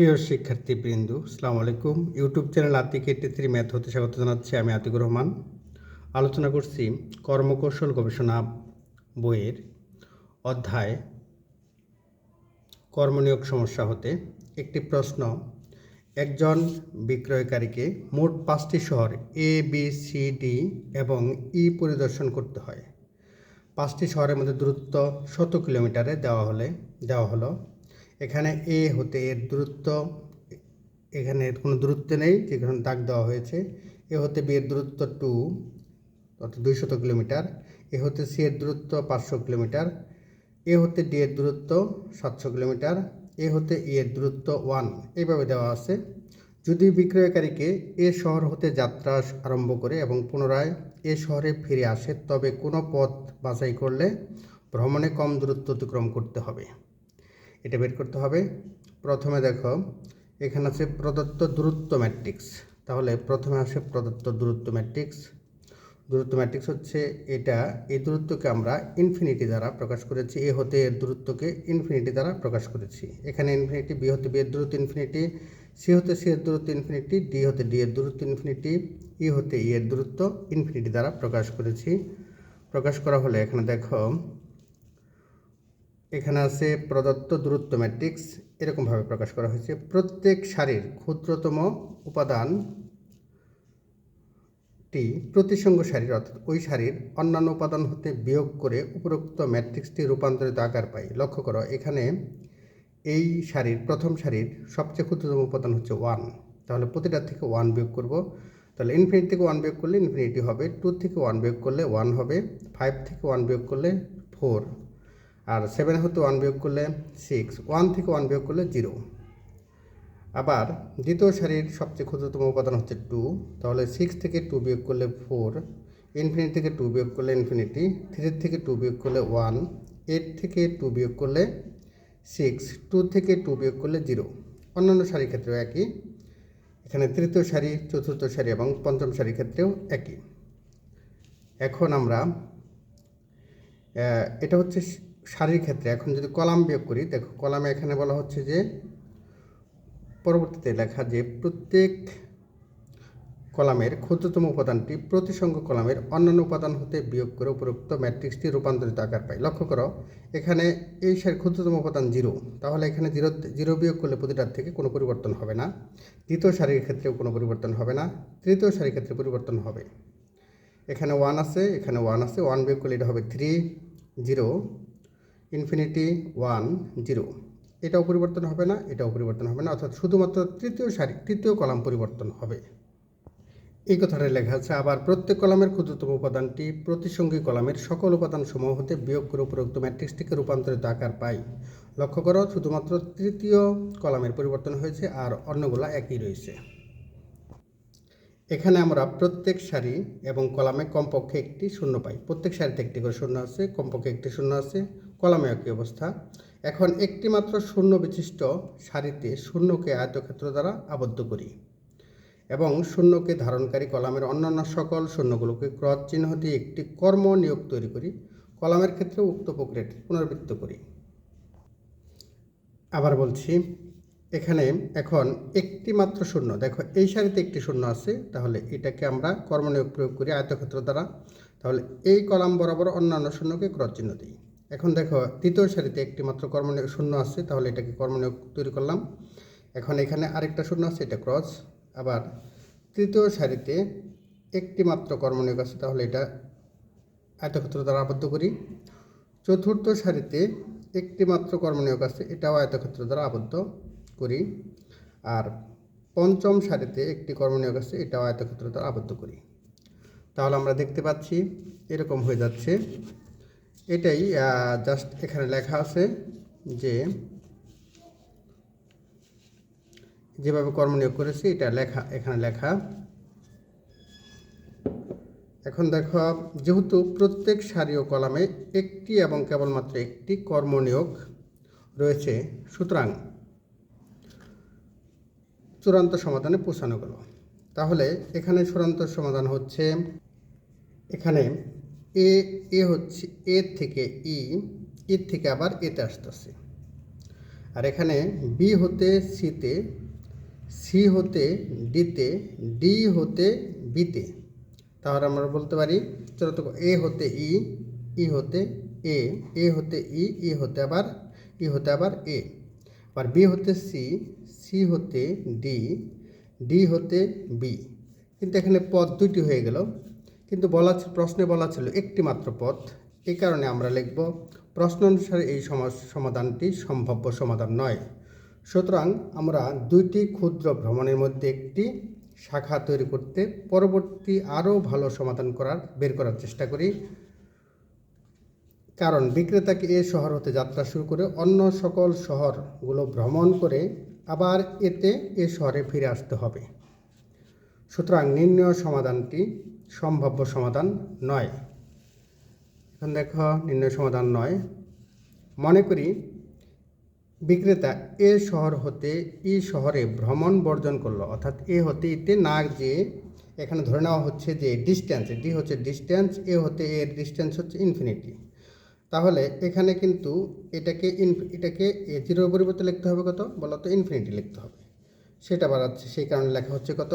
প্রিয় শিক্ষার্থীবৃন্দ সালাম আলাইকুম। YouTube channel Atik eighty three math হতে স্বাগত জানাচ্ছি আমি আতিকুর রহমান। আলোচনা করছি কর্মকৌশল গবেষণা বইয়ের অধ্যায়, কর্মনিয়োগ সমস্যা হতে। একটি প্রশ্ন, একজন বিক্রয়কারীকে মোট পাঁচটি শহর এ বি সি ডি এবং ই পরিদর্শন করতে হয়। পাঁচটি শহরের মধ্যে দূরত্ব শত কিলোমিটারে দেওয়া হলে, দেওয়া হলো। এখানে এ হতে এর দূরত্ব, এখানে কোনো দূরত্ব নেই, যে যেখানে দাগ দেওয়া হয়েছে। এ হতে বি এর দূরত্ব টু, অর্থাৎ দুইশত কিলোমিটার। এ হতে সি এর দূরত্ব পাঁচশো কিলোমিটার। এ হতে ডি এর দূরত্ব সাতশো কিলোমিটার। এ হতে ই এর দূরত্ব ওয়ান, এইভাবে দেওয়া আছে। যদি বিক্রয়কারীকে এ শহর হতে যাত্রা আরম্ভ করে এবং পুনরায় এ শহরে ফিরে আসে, তবে কোনো পথ বাছাই করলে ভ্রমণে কম দূরত্ব অতিক্রম করতে হবে। এটা বের করতে হবে। প্রথমে দেখো, এখানে আছে প্রদত্ত দূরত্ব ম্যাট্রিক্স। তাহলে প্রথমে আসে প্রদত্ত দূরত্ব ম্যাট্রিক্স। দূরত্ব ম্যাট্রিক্স হচ্ছে এটা এই দূরত্বকে আমরা ইনফিনিটি দ্বারা প্রকাশ করেছি, এ হতে এর দূরত্বকে ইনফিনিটি দ্বারা প্রকাশ করেছি। এখানে ইনফিনিটি, বি হতে বি এর দূরত্ব ইনফিনিটি, সি হতে সি এর দূরত্ব ইনফিনিটি, ডি হতে ডি এর দূরত্ব ইনফিনিটি, ই হতে ই এর দূরত্ব ইনফিনিটি দ্বারা প্রকাশ করেছি। প্রকাশ করা হলে এখানে দেখো এখানে আছে প্রদত্ত দূরত্ব ম্যাট্রিক্স এরকমভাবে প্রকাশ করা হয়েছে। প্রত্যেক সারির ক্ষুদ্রতম উপাদানটি প্রতিসঙ্গ সারির, অর্থাৎ ওই সারির অন্যান্য উপাদান হতে বিয়োগ করে উপরোক্ত ম্যাট্রিক্সটি রূপান্তরিত আকার পায়। লক্ষ্য করো, এখানে এই সারির প্রথম সারির সবচেয়ে ক্ষুদ্রতম উপাদান হচ্ছে ওয়ান তাহলে প্রতিটার থেকে ওয়ান বিয়োগ করব। তাহলে ইনফিনিটি থেকে ওয়ান বিয়োগ করলে ইনফিনিটি হবে টু থেকে ওয়ান বিয়োগ করলে ওয়ান হবে ফাইভ থেকে ওয়ান বিয়োগ করলে ফোর আর সেভেন হতে ওয়ান বিয়োগ করলে সিক্স ওয়ান থেকে ওয়ান বিয়োগ করলে জিরো আবার দ্বিতীয় সারির সবচেয়ে ক্ষুদ্রতম উপাদান হচ্ছে টু তাহলে সিক্স থেকে টু বিয়োগ করলে ফোর ইনফিনিটি থেকে টু বিয়োগ করলে ইনফিনিটি থ্রি থেকে টু বিয়োগ করলে ওয়ান এইট থেকে টু বিয়োগ করলে সিক্স টু থেকে টু বিয়োগ করলে জিরো অন্যান্য সারির ক্ষেত্রেও একই। এখানে তৃতীয় সারি, চতুর্থ সারি এবং পঞ্চম সারির ক্ষেত্রেও একই। এখন আমরা এটা হচ্ছে সারির ক্ষেত্রে, এখন যদি কলাম বিয়োগ করি, দেখো কলামে এখানে বলা হচ্ছে যে, পরবর্তীতে লেখা যে প্রত্যেক কলামের ক্ষুদ্রতম উপাদানটি প্রতিসঙ্গ কলামের অন্যান্য উপাদান হতে বিয়োগ করে উপরোক্ত ম্যাট্রিক্সটি রূপান্তরিত আকার পায়। লক্ষ্য করো, এখানে এই সারির ক্ষুদ্রতম উপাদান জিরো, তাহলে এখানে জিরো জিরো বিয়োগ করলে প্রতিটার থেকে কোনো পরিবর্তন হবে না। দ্বিতীয় সারির ক্ষেত্রেও কোনো পরিবর্তন হবে না, তৃতীয় সারির ক্ষেত্রে পরিবর্তন হবে। এখানে ওয়ান আছে, এখানে ওয়ান আছে ওয়ান বিয়োগ করলে এটা হবে three zero infinity one zero এটাও পরিবর্তন হবে না, এটাও পরিবর্তন হবে না, অর্থাৎ শুধুমাত্র তৃতীয় সারি, তৃতীয় কলাম পরিবর্তন হবে। এই কথাটা লেখা আছে, আবার প্রত্যেক কলামের ক্ষুদ্রতম উপাদানটি প্রতিসঙ্গী কলামের সকল উপাদান সমূহ হতে বিয়োগ করে উপরোক্ত ম্যাট্রিক্সটিকে রূপান্তরিত আকার পাই। লক্ষ্য করো, শুধুমাত্র তৃতীয় কলামের পরিবর্তন হয়েছে আর অন্যগুলা একই রয়েছে। এখানে আমরা প্রত্যেক সারি এবং কলামে কমপক্ষে একটি শূন্য পাই। প্রত্যেক সারিতে একটি করে শূন্য আছে, কমপক্ষে একটি শূন্য আছে কলামে একই অবস্থা। এখন একটি মাত্র শূন্য বিশিষ্ট সারিতে শূন্যকে আয়তক্ষেত্র দ্বারা আবদ্ধ করি এবং শূন্যকে ধারণকারী কলামের অন্যান্য সকল শূন্যগুলোকে ক্রস চিহ্ন দিয়ে একটি কর্ম নিয়োগ তৈরি করি, কলামের ক্ষেত্রে উক্ত প্রক্রিয়াটি পুনরাবৃত্ত করি। আবার বলছি, এখানে এখন একটি মাত্র শূন্য, দেখো এই সারিতে একটি শূন্য আছে, তাহলে এটাকে আমরা কর্মনিয়োগ প্রয়োগ করি আয়তক্ষেত্র দ্বারা। তাহলে এই কলাম বরাবর অন্যান্য শূন্যকে ক্রস চিহ্ন দিই। এখন দেখো, তৃতীয় সারিতে একটি মাত্র কর্মনিয়োগ শূন্য আছে, তাহলে এটাকে কর্মনিয়োগ তৈরি করলাম। এখন এখানে আরেকটা শূন্য আছে, এটা ক্রস আবার তৃতীয় সারিতে একটি মাত্র কর্মনিয়োগ আছে, তাহলে এটা আয়তক্ষেত্র দ্বারা আবদ্ধ করি। চতুর্থ সারিতে একটি মাত্র কর্মনিয়োগ আছে, এটাও আয়তক্ষেত্র দ্বারা আবদ্ধ করি। আর পঞ্চম সারিতে একটি কর্মনিয়োগ আছে, এটাও আয়তক্ষেত্র দ্বারা আবদ্ধ করি। তাহলে আমরা দেখতে পাচ্ছি, এরকম হয়ে যাচ্ছে। এটাই জাস্ট এখানে লেখা আছে যে, যেভাবে কর্মনিয়োগ করেছি, এটা লেখা, এখানে লেখা। এখন দেখো, যেহেতু প্রত্যেক সারি ও কলামে একটি এবং কেবলমাত্র একটি কর্মনিয়োগ রয়েছে, সুতরাং চূড়ান্ত সমাধানে পৌঁছানো গেল। তাহলে এখানে চূড়ান্ত সমাধান হচ্ছে, এখানে এ এ হচ্ছে, এ থেকে ই এর থেকে আবার এতে আসতেছে। আর এখানে বি হতে সিতে, সি হতে ডিতে, ডি হতে বিতে। তাহলে আমরা বলতে পারি তো এ হতে ই ই হতে এ এ হতে ই ই হতে আবার, ই হতে আবার এ। আবার বি হতে সি সি হতে ডি ডি হতে বি। কিন্তু এখানে পদ দুটি হয়ে গেল। কিন্তু বলা প্রশ্নে বলা ছিল একটি মাত্র পথ। এই কারণে আমরা লিখব, প্রশ্ন অনুসারে এই সমাধানটি সম্ভাব্য সমাধান নয়। সুতরাং আমরা দুইটি ক্ষুদ্র ভ্রমণের মধ্যে একটি শাখা তৈরি করতে পরবর্তী আরও ভালো সমাধান করার, বের করার চেষ্টা করি। কারণ বিক্রেতাকে এ শহর হতে যাত্রা শুরু করে অন্য সকল শহরগুলো ভ্রমণ করে আবার এতে এ শহরে ফিরে আসতে হবে। সুতরাং নির্ণয় সমাধানটি সম্ভাব্য সমাধান নয়। এখন দেখো, নির্ণয় সমাধান নয়। মনে করি, বিক্রেতা এ শহর হতে ই শহরে ভ্রমণ বর্জন করল, অর্থাৎ এ হতে ইতে না যে এখানে ধরে নেওয়া হচ্ছে যে ডিস্ট্যান্স ডি হচ্ছে ডিস্ট্যান্স এ হতে এর ডিস্ট্যান্স হচ্ছে ইনফিনিটি তাহলে এখানে কিন্তু এটাকে ইন এটাকে এ জিরোর পরিবর্তে লিখতে হবে কত? বলো তো ইনফিনিটি লিখতে হবে। সেটা বাড়াচ্ছে, সেই কারণে লেখা হচ্ছে কত?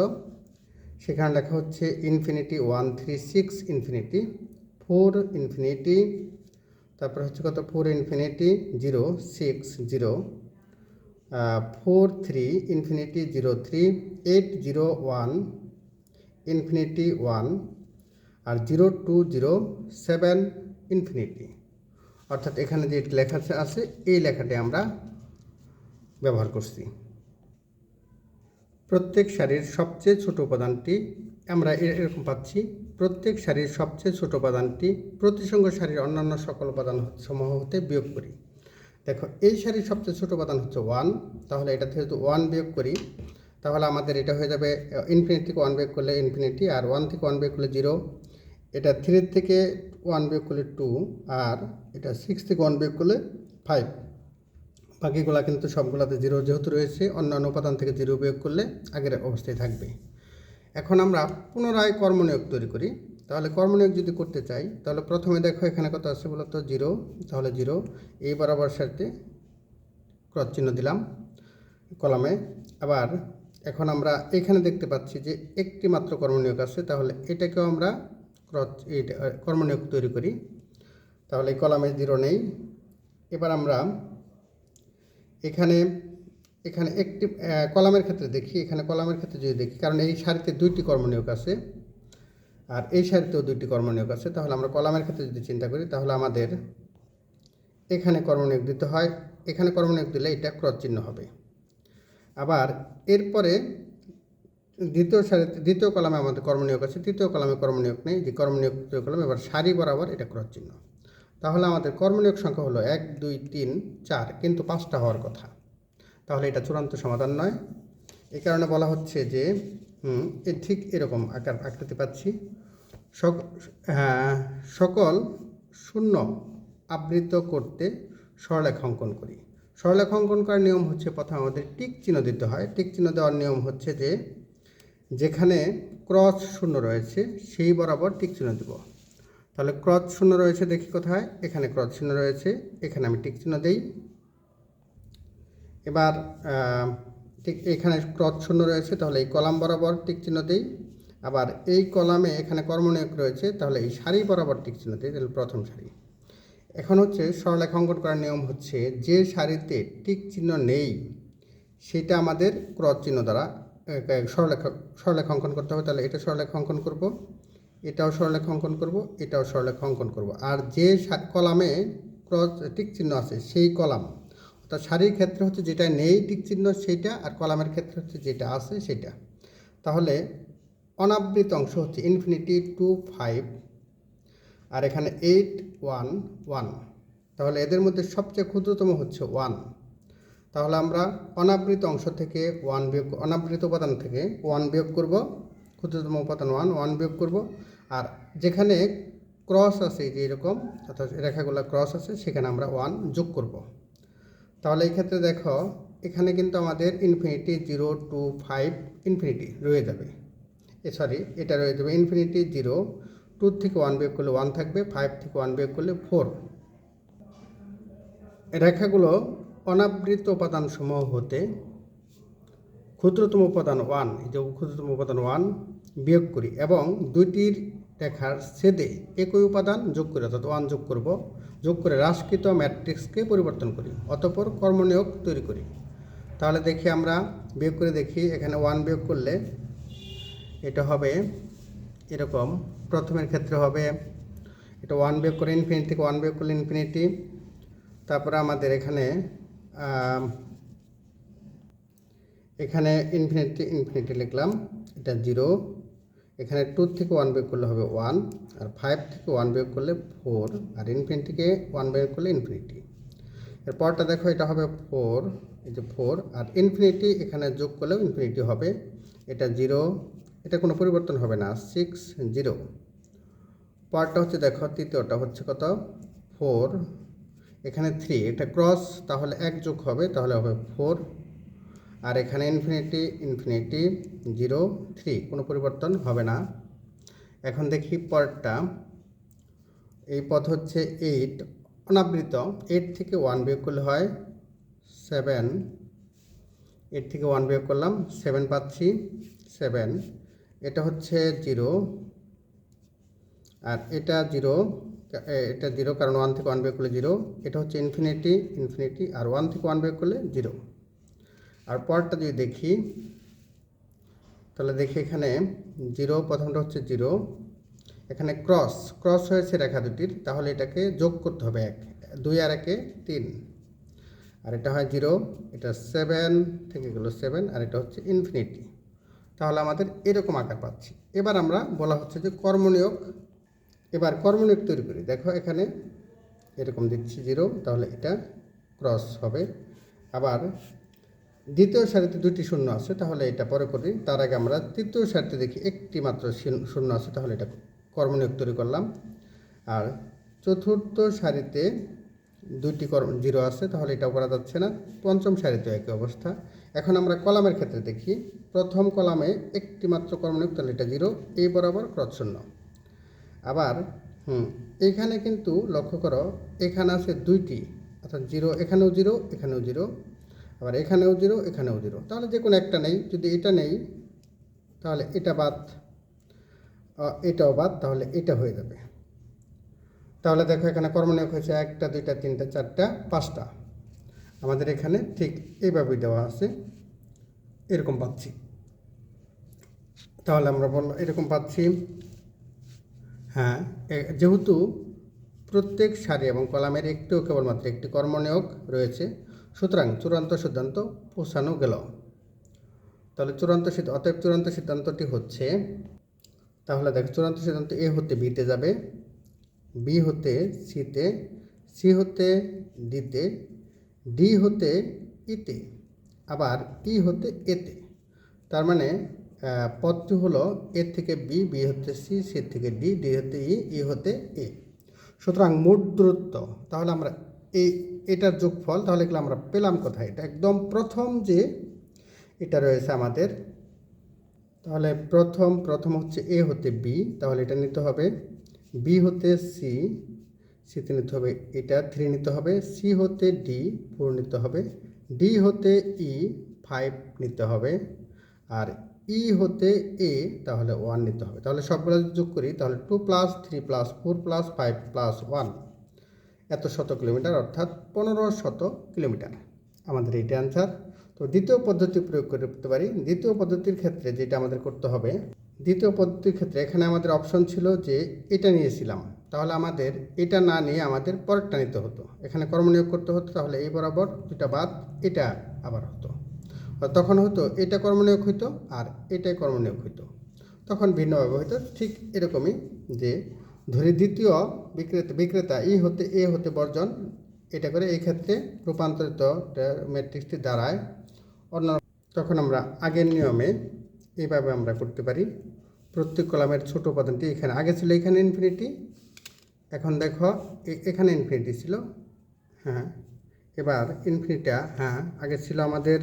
সেখানে লেখা হচ্ছে infinity one three six infinity four infinity তারপর হচ্ছে কত? Four infinity zero six zero four three infinity zero three eight zero one infinity one আর zero two zero seven infinity অর্থাৎ এখানে যে লেখা আছে, এই লেখাটি আমরা ব্যবহার করছি। প্রত্যেক সারির সবচেয়ে ছোট উপাদানটি আমরা এরকম পাচ্ছি। প্রত্যেক সারির সবচেয়ে ছোট উপাদানটি প্রতিসঙ্গ সারির অন্যান্য সকল উপাদান সমূহ হতে বিয়োগ করি। দেখো, এই সারির সবচেয়ে ছোট উপাদান হচ্ছে ওয়ান তাহলে এটা যদি ওয়ান বিয়োগ করি, তাহলে আমাদের এটা হয়ে যাবে ইনফিনিটি থেকে ওয়ান বিয়োগ করলে ইনফিনিটি আর ওয়ান থেকে ওয়ান বিয়োগ করলে জিরো এটা থ্রি থেকে ওয়ান বিয়োগ করলে টু আর এটা সিক্স থেকে ওয়ান বিয়োগ করলে ফাইভ বাকিগুলা কিন্তু সবগুলাতে জিরো যেহেতু রয়েছে, অন্যান্য উপাদান থেকে জিরো বিয়োগ করলে আগের অবস্থায় থাকবে। এখন আমরা পুনরায় কর্মনিয়োগ তৈরি করি। তাহলে কর্মনিয়োগ যদি করতে চাই, তাহলে প্রথমে দেখো এখানে কত আছে বলতো? জিরো তাহলে জিরো এই বরাবর সাথে ক্রস চিহ্ন দিলাম কলামে। আবার এখন আমরা এখানে দেখতে পাচ্ছি যে একটি মাত্র কর্মনিয়োগ আছে, তাহলে এটাকেও আমরা ক্রস কর্মনিয়োগ তৈরি করি। তাহলে কলামে জিরো নেই। এবার আমরা এখানে এখানে একটি কলামের ক্ষেত্রে দেখি, এখানে কলামের ক্ষেত্রে যদি দেখি, কারণ এই সারিতে দুইটি কর্মনিয়োগ আছে, আর এই সারিতেও দুইটি কর্মনিয়োগ আছে, তাহলে আমরা কলামের ক্ষেত্রে যদি চিন্তা করি, তাহলে আমাদের এখানে কর্মনিয়োগ দিতে হয়, এখানে কর্মনিয়োগ দিলে এটা ক্রস চিহ্ন হবে। আবার এরপরে দ্বিতীয় সারিতে, দ্বিতীয় কলামে আমাদের কর্মনিয়োগ আছে, তৃতীয় কলামে কর্মনিয়োগ নেই, যে কর্মনিয়োগ তৃতীয় কলাম, এবার সারি বরাবর এটা ক্রস চিহ্ন। তাহলে আমাদের কর্মনিয়োগ সংখ্যা হলো এক দুই তিন চার কিন্তু পাঁচটা হওয়ার কথা। তাহলে এটা চূড়ান্ত সমাধান নয়। এই কারণে বলা হচ্ছে যে এ ঠিক এরকম আকার আকৃতি পাচ্ছি। হ্যাঁ, সকল শূন্য আবৃত করতে সরলেখ অঙ্কন করি। সরলেখ অঙ্কন করার নিয়ম হচ্ছে প্রথমে আমাদের টিক চিহ্ন দিতে হয়। টিক চিহ্ন দেওয়ার নিয়ম হচ্ছে যে যেখানে ক্রস শূন্য রয়েছে সেই বরাবর টিক চিহ্ন দেব। তাহলে ক্রস শূন্য রয়েছে, দেখি কোথায়। এখানে ক্রস চিহ্ন রয়েছে, এখানে আমি টিক চিহ্ন দেই। এবার ঠিক এখানে ক্রস শূন্য রয়েছে, তাহলে এই কলাম বরাবর টিক চিহ্ন দিই। আবার এই কলামে এখানে কর্মনিয়োগ রয়েছে, তাহলে এই সারি বরাবর টিক চিহ্ন দিই, তাহলে প্রথম সারি। এখন হচ্ছে সরলেখ অঙ্কন করার নিয়ম হচ্ছে, যে সারিতে টিক চিহ্ন নেই, সেটা আমাদের ক্রস চিহ্ন দ্বারা সরলেখ সরলেখ অঙ্কন করতে হবে, তাহলে এটা সরলেখ অঙ্কন করব। এটাও সরলেখ অঙ্কন করব, এটাও সরলেখ অঙ্কন করব। আর যে কলামে ক্রস, টিক চিহ্ন আছে, সেই কলাম, অর্থাৎ শাড়ির ক্ষেত্রে হচ্ছে যেটা নেই টিক চিহ্ন সেইটা, আর কলামের ক্ষেত্রে হচ্ছে যেটা আছে সেটা তাহলে অনাবৃত অংশ হচ্ছে ইনফিনিটি টু ফাইভ আর এখানে এইট ওয়ান ওয়ান তাহলে এদের মধ্যে সবচেয়ে ক্ষুদ্রতম হচ্ছে ওয়ান তাহলে আমরা অনাবৃত অংশ থেকে ওয়ান বিয়োগ, অনাবৃত উপাদান থেকে ওয়ান বিয়োগ করব, ক্ষুদ্রতম উপাদান ওয়ান ওয়ান বিয়োগ করব। আর যেখানে ক্রস আছে যে এরকম, অর্থাৎ রেখাগুলো ক্রস আছে, সেখানে আমরা ওয়ান যোগ করব। তাহলে এই ক্ষেত্রে দেখো, এখানে কিন্তু আমাদের infinity zero two five infinity রয়ে যাবে। এ সরি এটা রয়ে যাবে ইনফিনিটি জিরো টু থেকে ওয়ান বিয়োগ করলে ওয়ান থাকবে ফাইভ থেকে ওয়ান বিয়োগ করলে ফোর রেখাগুলো অনাবৃত উপাদানসমূহ হতে ক্ষুদ্রতম উপাদান ওয়ান যে ক্ষুদ্রতম উপাদান ওয়ান বিয়োগ করি এবং দুইটির রেখার ছেদে একই উপাদান যোগ করে অর্থাৎ ওয়ান যোগ করব, যোগ করে হ্রাসকৃত ম্যাট্রিক্সকে পরিবর্তন করি, অতঃপর কর্মনিয়োগ তৈরি করি। তাহলে দেখি আমরা, বিয়োগ করে দেখি, এখানে ওয়ান বিয়োগ করলে এটা হবে এরকম, প্রথমের ক্ষেত্রে হবে, এটা ওয়ান বিয়োগ করে ইনফিনিটি থেকে ওয়ান বিয়োগ করলে ইনফিনিটি তারপরে আমাদের এখানে এখানে ইনফিনিটি ইনফিনিটি লিখলাম, এটা জিরো এখানে টু থেকে ওয়ান বিয়োগ করলে হবে ওয়ান আর ফাইভ থেকে ওয়ান বিয়োগ করলে ফোর আর ইনফিনিটিকে ওয়ান বিয়োগ করলে ইনফিনিটি এরপরটা দেখো, এটা হবে ফোর এই যে ফোর আর ইনফিনিটি এখানে যোগ করলেও ইনফিনিটি হবে। এটা জিরো এটা কোনো পরিবর্তন হবে না সিক্স জিরো পরটা হচ্ছে দেখো, তৃতীয়টা হচ্ছে কত? ফোর এখানে থ্রি এটা ক্রস তাহলে এক যোগ হবে, তাহলে হবে ফোর আর এখানে ইনফিনিটি ইনফিনিটি জিরো থ্রি কোনো পরিবর্তন হবে না। এখন দেখি পরেরটা। এই পথ হচ্ছে এইট অনাবৃত। এইট থেকে ওয়ান বিয়োগ করলে হয় সেভেন এইট থেকে ওয়ান বিয়োগ করলাম সেভেন পাচ্ছি সেভেন এটা হচ্ছে জিরো আর এটা জিরো এটা জিরো কারণ ওয়ান থেকে ওয়ান বিয়োগ করলে জিরো এটা হচ্ছে ইনফিনিটি ইনফিনিটি আর ওয়ান থেকে ওয়ান বিয়োগ করলে জিরো আর পরটা যদি দেখি, তাহলে দেখি এখানে জিরো, প্রথমটা হচ্ছে জিরো। এখানে ক্রস ক্রস হয়েছে রেখা দুটির, তাহলে এটাকে যোগ করতে হবে এক, দুই আর একে তিন। আর এটা হয় জিরো, এটা সেভেন থেকে গেলো সেভেন, আর এটা হচ্ছে ইনফিনিটি তাহলে আমাদের এরকম আকার পাচ্ছি। এবার আমরা বলা হচ্ছে যে কর্মনিয়োগ, এবার কর্মনিয়োগ তৈরি করি। দেখো এখানে এরকম দিচ্ছি জিরো, তাহলে এটা ক্রস হবে। আবার দ্বিতীয় সারিতে দুটি শূন্য আছে, তাহলে এটা পরে করি। তার আগে আমরা তৃতীয় সারিতে দেখি একটি মাত্র শূন্য- আছে, তাহলে এটা কর্মনিয়োগ তৈরি করলাম। আর চতুর্থ সারিতে দুইটি কর্ম, জিরো আছে, তাহলে এটাও করা যাচ্ছে না। পঞ্চম সারিতে একই অবস্থা। এখন আমরা কলামের ক্ষেত্রে দেখি, প্রথম কলামে একটি মাত্র কর্মনিয়োগ, তাহলে এটা জিরো, এই বরাবর শূন্য। আবার, হুম, এখানে কিন্তু লক্ষ্য করো, এখানে আছে দুইটি, অর্থাৎ জিরো, এখানেও জিরো এখানেও জিরো। আবার এখানেও জিরো এখানেও জিরো। তাহলে যে কোনো একটা নেই, যদি এটা নেই, তাহলে এটা বাদ এটাও বাদ, তাহলে এটা হয়ে যাবে। তাহলে দেখো এখানে কর্মনিয়োগ হয়েছে একটা, দুইটা, তিনটা, চারটা, পাঁচটা। আমাদের এখানে ঠিক এইভাবেই দেওয়া আছে। এরকম পাচ্ছি। তাহলে আমরা বললাম এরকম পাচ্ছি। হ্যাঁ যেহেতু প্রত্যেক সারি এবং কলামের একটিও কেবলমাত্র একটি কর্মনিয়োগ রয়েছে সুতরাং চূড়ান্ত সিদ্ধান্ত পৌঁছানো গেল। তাহলে চূড়ান্ত সিদ্ধান্ত অতএব চূড়ান্ত সিদ্ধান্তটি হচ্ছে, তাহলে দেখ চূড়ান্ত সিদ্ধান্ত এ হতে বিতে যাবে, বি হতে সিতে সি হতে ডিতে ডি হতে ইতে আবার ই হতে এতে তার মানে পথটি হলো এ থেকে বি বি হতে সি সি থেকে ডি ডি হতে ই ই হতে এ। সুতরাং মোট দূরত্ব, তাহলে আমরা এই এটার যোগফল, তাহলে এগুলো আমরা পেলাম কোথায়? এটা একদম প্রথম যে এটা রয়েছে আমাদের, তাহলে প্রথম প্রথম হচ্ছে এ হতে বি, তাহলে এটা নিতে হবে বি হতে সি, সিতে নিতে হবে এটা থ্রি নিতে হবে সি হতে ডি, ফোর নিতে হবে ডি হতে ই, ফাইভ নিতে হবে, আর ই হতে এ, তাহলে ওয়ান নিতে হবে। তাহলে সবগুলো যোগ করি, তাহলে two plus three plus four plus five plus one এত শত কিলোমিটার, অর্থাৎ পনেরো শত কিলোমিটার। আমাদের এইটা অ্যান্সার তো দ্বিতীয় পদ্ধতি প্রয়োগ করতে পারি। দ্বিতীয় পদ্ধতির ক্ষেত্রে যেটা আমাদের করতে হবে, দ্বিতীয় পদ্ধতির ক্ষেত্রে এখানে আমাদের অপশন ছিল যে এটা নিয়েছিলাম। তাহলে আমাদের এটা না নিয়ে আমাদের পরেরটা নিতে হতো। এখানে কর্মনিয়োগ করতে হতো, তাহলে এই বরাবর দুটা বাদ, এটা আবার হতো। তখন হতো, এটা কর্মনিয়োগ হইতো আর এটাই কর্মনিয়োগ হইতো। তখন ভিন্নভাবে হইতো, ঠিক এরকমই যে ধরি দ্বিতীয় বিক্রেতা বিক্রেতা, ই হতে, এ হতে বর্জন, এটা করে এই ক্ষেত্রে রূপান্তরিত ম্যাট্রিক্সটি দাঁড়ায়। অন্য তখন আমরা আগের নিয়মে এইভাবে আমরা করতে পারি। প্রত্যেক কলামের ছোট উপাদানটি এখানে, আগে ছিল এখানে ইনফিনিটি এখন দেখো এখানে ইনফিনিটি ছিল হ্যাঁ এবার ইনফিনিটা হ্যাঁ আগে ছিল আমাদের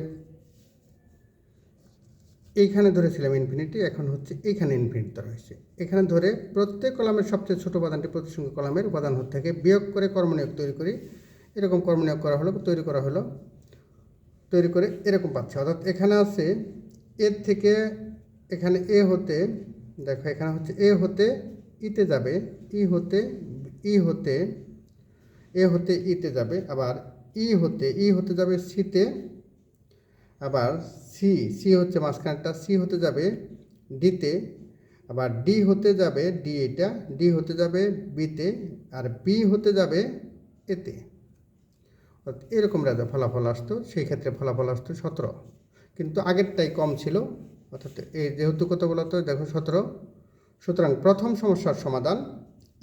এইখানে ধরেছিলাম ইনফিনিটি এখন হচ্ছে এইখানে ইনফিনিটি ধরা হয়েছে। এখানে ধরে প্রত্যেক কলামের সবচেয়ে ছোট উপাদানটি প্রতিসঙ্গ কলামের উপাদান থেকে। বিয়োগ করে কর্মনিয়োগ তৈরি করি। এরকম কর্মনিয়োগ করা হলো, তৈরি করা হলো, তৈরি করে এরকম পাচ্ছে। অর্থাৎ এখানে আছে এর থেকে এখানে এ হতে, দেখো এখানে হচ্ছে এ হতে ইতে যাবে, ই হতে ই হতে, এ হতে ইতে যাবে, আবার ই হতে ই হতে যাবে সিতে আবার সি সি হচ্ছে মাঝখানটা সি হতে যাবে ডিতে আবার ডি হতে যাবে ডি এটা ডি হতে যাবে বিতে আর বি হতে যাবে এতে এরকম রাজা ফলাফল আসতো, সেই ক্ষেত্রে ফলাফল আসতো সতেরো। কিন্তু আগেরটাই কম ছিল, অর্থাৎ এই যেহেতু কত বলতো, দেখো সতেরো। সুতরাং প্রথম সমস্যার সমাধান,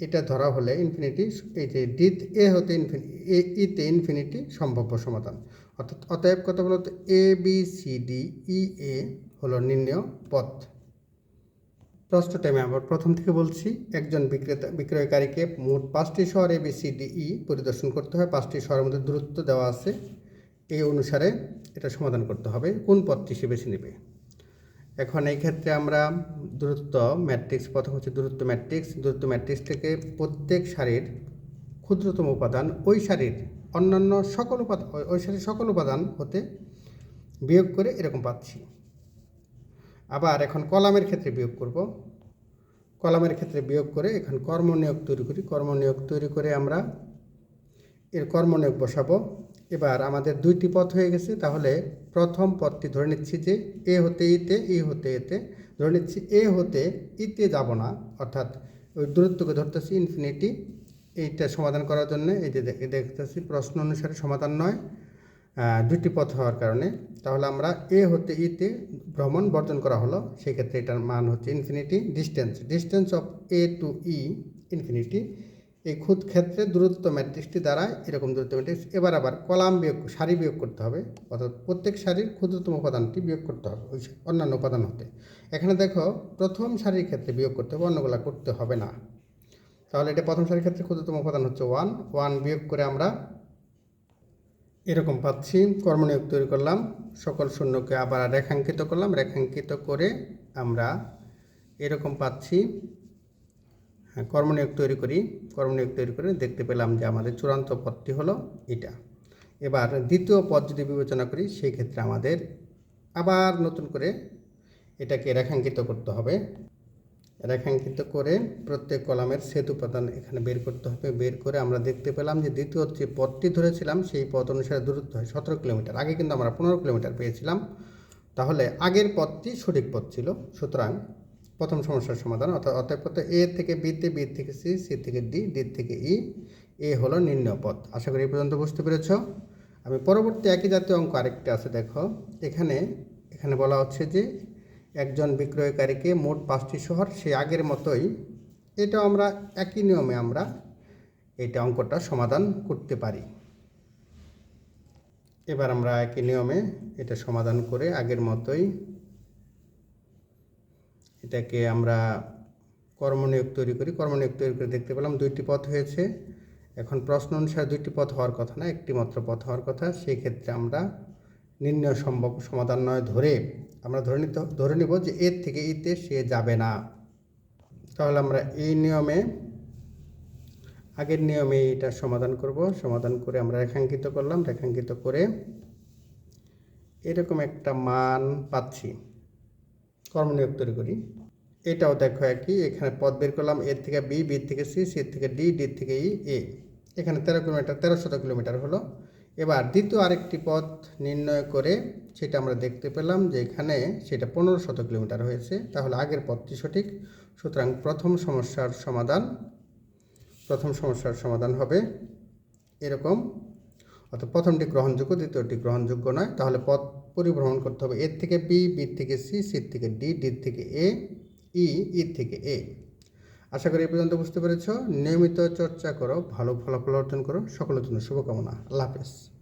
এটা ধরা হলে ইনফিনিটি এই যে ডিত এ হতে ইনফিনিটি এ ইতে ইনফিনিটি সম্ভাব্য সমাধান। অর্থাৎ অতএব কত বলতো A B C D E A হলো নির্ণয় পথ। প্রশ্নটা আমি আবার প্রথম থেকে বলছি, একজন বিক্রেতা, বিক্রয়কারীকে মোট পাঁচটি শহর A B C D E পরিদর্শন করতে হয়। পাঁচটি শহরের মধ্যে দূরত্ব দেওয়া আছে। এই অনুসারে এটা সমাধান করতে হবে। কোন পথটি সে বেছে নেবে? এখন এই ক্ষেত্রে আমরা দূরত্ব ম্যাট্রিক্স প্রথম হচ্ছে দূরত্ব ম্যাট্রিক্স দূরত্ব ম্যাট্রিক্স থেকে প্রত্যেক সারির ক্ষুদ্রতম উপাদান ওই সারির অন্যান্য সকল উপাদান সারির সকল উপাদান হতে বিয়োগ করে এরকম পাচ্ছি। আবার এখন কলামের ক্ষেত্রে বিয়োগ করব। কলামের ক্ষেত্রে বিয়োগ করে এখন কর্মনিয়োগ তৈরি করি। কর্মনিয়োগ তৈরি করে আমরা এর কর্মনিয়োগ বসাবো। এবার আমাদের দুইটি পথ হয়ে গেছে। তাহলে প্রথম পথটি ধরে নিচ্ছি যে এ হতে ইতে, ই হতে এতে। ধরে নিচ্ছি এ হতে ইতে যাব না। অর্থাৎ ওই দূরত্বকে ধরতেছি ইনফিনিটি এইটা সমাধান করার জন্য এই যে দেখতেছি, প্রশ্ন অনুসারে সমাধান নয় দুটি পথ হওয়ার কারণে। তাহলে আমরা এ হতে ইতে ভ্রমণ বর্জন করা হলো, সেক্ষেত্রে এটার মান হচ্ছে infinity, distance. Distance of A to E, infinity, এই খুদ ক্ষেত্রে দূরত্ব ম্যাট্রিক্সটি দ্বারা এরকম দূরত্ব ম্যাট্রিক্স। এবার আবার কলাম বিয়োগ, সারি বিয়োগ করতে হবে, অর্থাৎ প্রত্যেক সারির ক্ষুদ্রতম উপাদানটি বিয়োগ করতে হবে, ওই অন্যান্য উপাদান হতে। এখানে দেখো, প্রথম সারির ক্ষেত্রে বিয়োগ করতে হবে, অন্যগুলা করতে হবে না। তাহলে এটা প্রথম সারির ক্ষেত্রে ক্ষুদ্রতম উপাদান হচ্ছে ওয়ান ওয়ান বিয়োগ করে আমরা এরকম পাচ্ছি, কর্মনিয়োগ তৈরি করলাম, সকল শূন্যকে আবার রেখাঙ্কিত করলাম, রেখাঙ্কিত করে আমরা এরকম পাচ্ছি। হ্যাঁ কর্মনিয়োগ তৈরি করি, কর্মনিয়োগ তৈরি করে দেখতে পেলাম যে আমাদের চূড়ান্ত পদটি হলো এটা। এবার দ্বিতীয় পদ যদি বিবেচনা করি, সেই ক্ষেত্রে আমাদের আবার নতুন করে এটাকে রেখাঙ্কিত করতে হবে। রেখাঙ্কিত করে প্রত্যেক কলামের সেতু উপাদান এখানে বের করতে হবে। বের করে আমরা দেখতে পেলাম যে দ্বিতীয় যে পথটি ধরেছিলাম, সেই পথ অনুসারে দূরত্ব হয় সতেরো কিলোমিটার। আগে কিন্তু আমরা পনেরো কিলোমিটার পেয়েছিলাম। তাহলে আগের পথটি সঠিক পথ ছিল। সুতরাং প্রথম সমস্যার সমাধান, অর্থাৎ অতএব পথ এ থেকে বিতে বি থেকে সি সি থেকে ডি ডি থেকে ই, এ হলো নির্ণয় পথ আশা করি এই পর্যন্ত বুঝতে পেরেছ? আমি পরবর্তী একই জাতীয় অঙ্ক আরেকটা আছে, দেখো। এখানে এখানে বলা হচ্ছে যে একজন বিক্রয়কারীকে মোট পাঁচটি শহর সে আগের মতোই। এটা আমরা একই নিয়মে আমরা এটা অঙ্কটা সমাধান করতে পারি। এবার আমরা একই নিয়মে এটা সমাধান করে আগের মতোই এটাকে আমরা কর্মনিয়োগ তৈরি করি। কর্মনিয়োগ তৈরি করে দেখতে পেলাম দুইটি পথ হয়েছে। এখন প্রশ্ন অনুসারে দুইটি পথ হওয়ার কথা না, একটি মাত্র পথ হওয়ার কথা। সেই ক্ষেত্রে আমরা নির্ণয় সম্ভব সমাধান নয় ধরে, আমরা ধরে নিতে, ধরে নিব যে এর থেকে ইতে সে যাবে না। তাহলে আমরা এই নিয়মে, আগের নিয়মে এটা সমাধান করব। সমাধান করে আমরা রেখাঙ্কিত করলাম। রেখাঙ্কিত করে এরকম একটা মান পাচ্ছি। কর্মনিয়োগ তৈরি করি। এটাও দেখো একই। এখানে পদ বের করলাম। এর থেকে বি বি থেকে সি সি থেকে ডি ডি থেকে ই, এ। এখানে তেরো কিলোমিটার, তেরো শত কিলোমিটার হলো। এবার দ্বিতীয় আরেকটি পথ নির্ণয় করে সেটা আমরা দেখতে পেলাম যে এখানে সেটা পনেরো শত কিলোমিটার হয়েছে। তাহলে আগের পথটি সঠিক। সুতরাং প্রথম সমস্যার সমাধান, প্রথম সমস্যার সমাধান হবে এরকম। অর্থাৎ প্রথমটি গ্রহণযোগ্য, দ্বিতীয়টি গ্রহণযোগ্য নয়। তাহলে পথ পরিভ্রমণ করতে হবে এর থেকে বি বি থেকে সি সি থেকে ডি ডি থেকে এ, ই ই থেকে এ। আশা করি এ পর্যন্ত বুঝতে পেরেছ। নিয়মিত চর্চা করো, ভালো ফলাফল অর্জন করো। সকলের জন্য শুভকামনা। আল্লাহ হাফেজ।